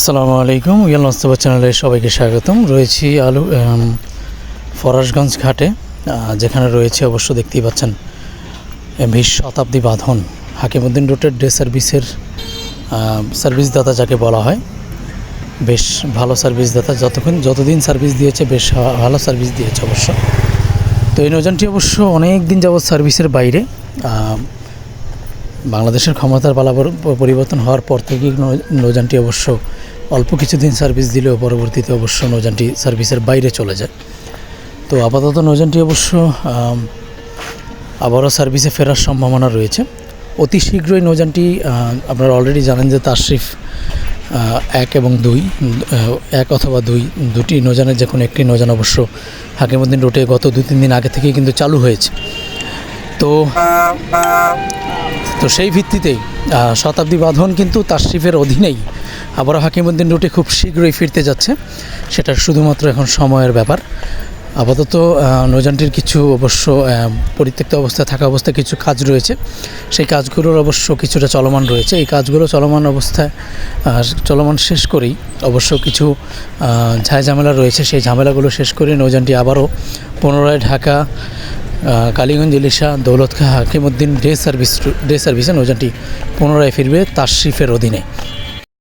আসসালামু আলাইকুম ইয়াল নস্তবা চ্যানেলে সবাইকে স্বাগতম। রয়েছি আলু ফরাসগঞ্জ ঘাটে যেখানে রয়েছে অবশ্য দেখতেই পাচ্ছেন বিশ শতাব্দী বাঁধন হাকিমুদ্দিন রোডের ডে সার্ভিসের সার্ভিসদাতা যাকে বলা হয়। বেশ ভালো সার্ভিসদাতা, যতক্ষণ, যতদিন সার্ভিস দিয়েছে, বেশ ভালো সার্ভিস দিয়েছে অবশ্য। তো এই নৌযানটি অবশ্য অনেক দিন যাবৎ সার্ভিসের বাইরে বাংলাদেশের ক্ষমতার পালাবর পরিবর্তন হওয়ার পর থেকেই নৌযানটি অবশ্য অল্প কিছুদিন সার্ভিস দিলেও পরবর্তীতে অবশ্য নৌযানটি সার্ভিসের বাইরে চলে যায়। তো আপাতত নৌযানটি অবশ্য আবারও সার্ভিসে ফেরার সম্ভাবনা রয়েছে। অতি শীঘ্রই নৌযানটি আপনারা অলরেডি জানেন যে তাশরিফ এক এবং দুই এক অথবা দুই, দুটি নৌযানের যে কোনো একটি নৌযান অবশ্য হাকিমুদ্দিন রোডে গত দু তিন দিন আগে থেকেই কিন্তু চালু হয়েছে। তো তো সেই ভিত্তিতেই শতাব্দী বাঁধন কিন্তু তাশরিফের অধীনেই আবারও হাকিমুদ্দিন রুটে খুব শীঘ্রই ফিরতে যাচ্ছে। সেটা শুধুমাত্র এখন সময়ের ব্যাপার। আপাতত নৌযানটির কিছু অবশ্য পরিত্যক্ত অবস্থায় থাকা অবস্থায় কিছু কাজ রয়েছে। সেই কাজগুলোর অবশ্য কিছুটা চলমান রয়েছে। এই কাজগুলো চলমান অবস্থায় চলমান শেষ করেই অবশ্য কিছু ঝামেলা রয়েছে। সেই ঝামেলাগুলো শেষ করে নৌযানটি আবারও পুনরায় ঢাকা কালীগঞ্জ দৌলত খা হাকিমুদ্দিন ডে সার্ভিস ডে সার্ভিসে নৌজানটি পুনরায় ফিরবে তাশরিফের অধীনে।